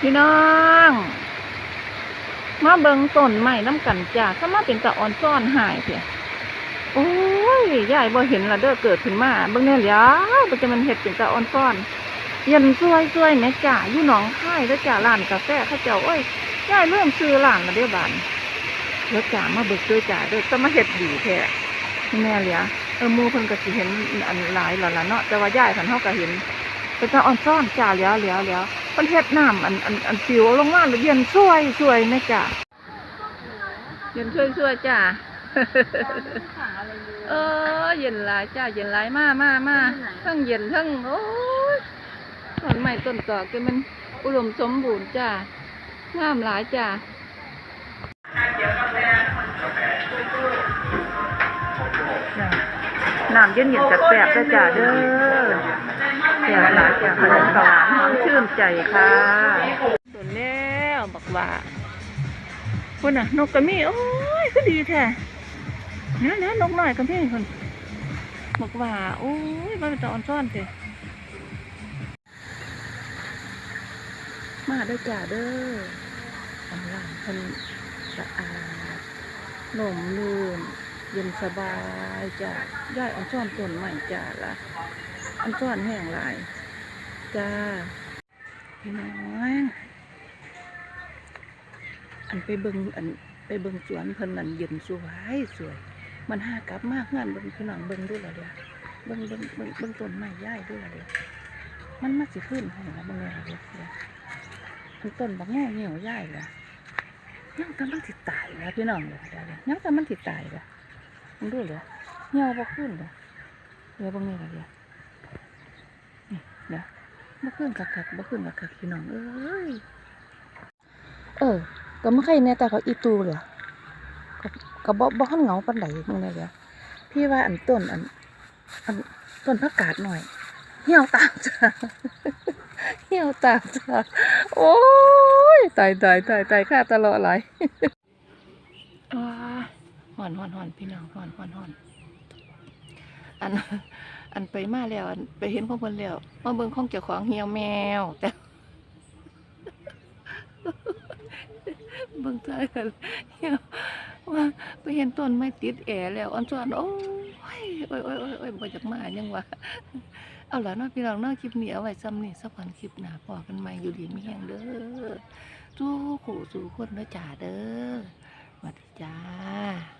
พี่น้องมาเบิงต้นใหม่น้ำกันจ้าถ้ามาเป็นตะออนซ่อนหายเถอะโอ้ยยายบ่เห็นละเด้อเกิดขึ้นมาเบิ่งแน่แหล้วมันจะมันเห็ดเป็นตะออนซ่อนเย็นซวยซวยแม่จ้าอยู่หนองคายแล้วจ้าร้านกาแฟเขาเจ้าโอ้ยยายเริ่มซื้อร้านละเด้อบานแล้วจ้ามาเบิกด้วยจ้าเด้อจะมาเห็ดดีแท้แม่เหลียเออมูเพิ่นก็สิเห็นอันหลายแล้วล่ะเนาะแต่ว่ายายคันเฮาก็เห็นเป็นตาอ่อนซ่อนจ้าเหลียวเหลียวเหลียว มันเฮ็ดน้ำอันอันอันปิวลงมาแล้วเย็นช่วยช่วยแม่จ้าเย็นช่วยช่วยจ้าเออเย็นหลายจ้าเย็นหลายมามามาทั้งเย็นทั้งโอ้ยต้นไม้ต้นตอกก็มันอุดมสมบูรณ์จ้างามหลายจ้าจ้ะน้ำเย็นเย็นๆแสบๆด้วยจ้าเด้อ เสียหลายเสียขนมกหวานหอมชื่นใจค่ะส่วนแล้วบอกว่าคนน่ะ นกกระมี่โอ้ยก็ดีแท้เนื้อเนื้อนกหน่อยกระมี่คนบอกว่าโอ้ยมันเป็นตะออนซ่อนเถอะมาด้อจ้าเด้ออันล่างคนสะอาดหลมลื่นเย็นสบายจ้าย่ายเอันซ่อนต้นใหม่จ้าละ อันก้อนแห้งหลายจ้าพี่น้อยอันไปเบิงอันไปเบิงสวนเพิ่นนั่นเย็นสวยสวย มันหากลับมากงานเบิงพี่น้องเบิงด้วยละเดียวเบิงเบิงเบิงเบิงต้นไม้ย่ายด้วยละเดียวมันมาสิขึ้นให้ละเบิงเลยละเดียวเดียวมันต้นบักแง่เหี่ยวย่ายละยังแต่มันสิดตายแล้วพี่น้องเลยเดียวเดี๋ยวยังแต่มันสิดตายละมันด้วยเลยเหี่ยวบ่ขึ้นเลยเดี๋ยวเบิงนี่ละเดียวเดียว บ่ขึ้นคักคักๆบ่ขึ้นคักคักๆพี่น้องเอ้ยเออ ก็ไม่ใครแน่แต่เขาอีตูเลยก็ก็บ่บ่คันเหงาปานใดมึงเนี่ยเดี๋ยวพี่ว่าอันต้นอันอันต้นผักกาดหน่อยเหี่ยวตามจ้ะเหี่ยวตามจ้ะโอ้ยตายตายตายตายค่าตลอดหลายว้าหอนหอนหอนพี่น้องหอนหอนหอน อัน อันไปมาแล้ว อันไปเห็นของเพิ่นแล้วมาเบิ่งของเจ้าของเหี่ยวแมว แต่เบิ่งใจกันเหี่ยวว่าไปเห็นต้นไม้ติดแอแล้วอันส่วนโอ้ยโอ้ยโอ้ยโอ้ยโอ้ยบ่อยากมายังวะเอาล่ะเนาะพี่น้องเนาะคลิปนี้เอาไว้ซ้ำนี่สักวันคลิปหน้าพอกันใหม่อยู่ดีมีแฮงเด้อสู้ขู่สู้คนเด้อจ้าเด้อสวัสดีจ้า